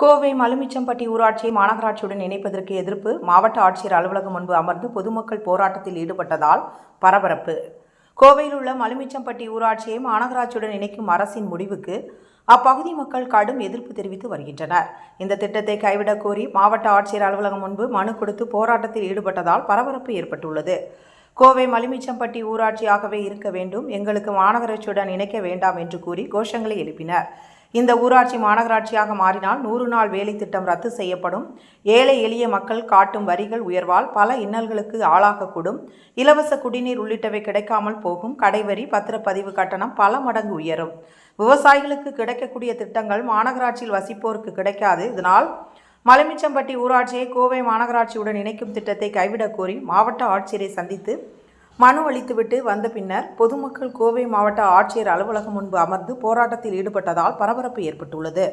கோவை மலுமிச்சம்பட்டி ஊராட்சியை மாநகராட்சியுடன் இணைப்பதற்கு எதிர்ப்பு மாவட்ட ஆட்சியர் அலுவலகம் முன்பு அமர்ந்து பொதுமக்கள் போராட்டத்தில் ஈடுபட்டதால் பரபரப்பு. கோவையில் உள்ள மலுமிச்சம்பட்டி ஊராட்சியை மாநகராட்சியுடன் இணைக்கும் அரசின் முடிவுக்கு அப்பகுதி மக்கள் கடும் எதிர்ப்பு தெரிவித்து வருகின்றனர். இந்த திட்டத்தை கைவிடக் கோரி மாவட்ட ஆட்சியர் அலுவலகம் முன்பு மனு கொடுத்து போராட்டத்தில் ஈடுபட்டதால் பரபரப்பு ஏற்பட்டுள்ளது. கோவை மலிமிச்சம்பட்டி ஊராட்சியாகவே இருக்க வேண்டும் எங்களுக்கு மாநகராட்சியுடன் இணைக்க வேண்டாம் என்று கூறி கோஷங்களை எழுப்பினர். இந்த ஊராட்சி மாநகராட்சியாக மாறினால் நூறு நாள் வேலை திட்டம் ரத்து செய்யப்படும். ஏழை எளிய மக்கள் காட்டும் வரிகள் உயர்வால் பல இன்னல்களுக்கு ஆளாகக்கூடும். இலவச குடிநீர் உள்ளிட்டவை கிடைக்காமல் போகும். கடைவரி பத்திரப்பதிவு கட்டணம் பல மடங்கு உயரும். விவசாயிகளுக்கு கிடைக்கக்கூடிய திட்டங்கள் மாநகராட்சியில் வசிப்போருக்கு கிடைக்காது. இதனால் மலைமிச்சம்பட்டி ஊராட்சியை கோவை மாநகராட்சியுடன் இணைக்கும் திட்டத்தை கைவிடக் கோரி மாவட்ட ஆட்சியரை சந்தித்து மனு அளித்துவிட்டு வந்த பின்னர் பொதுமக்கள் கோவை மாவட்ட ஆட்சியர் அலுவலகம் முன்பு அமர்ந்து போராட்டத்தில் ஈடுபட்டதால் பரபரப்பு ஏற்பட்டுள்ளது.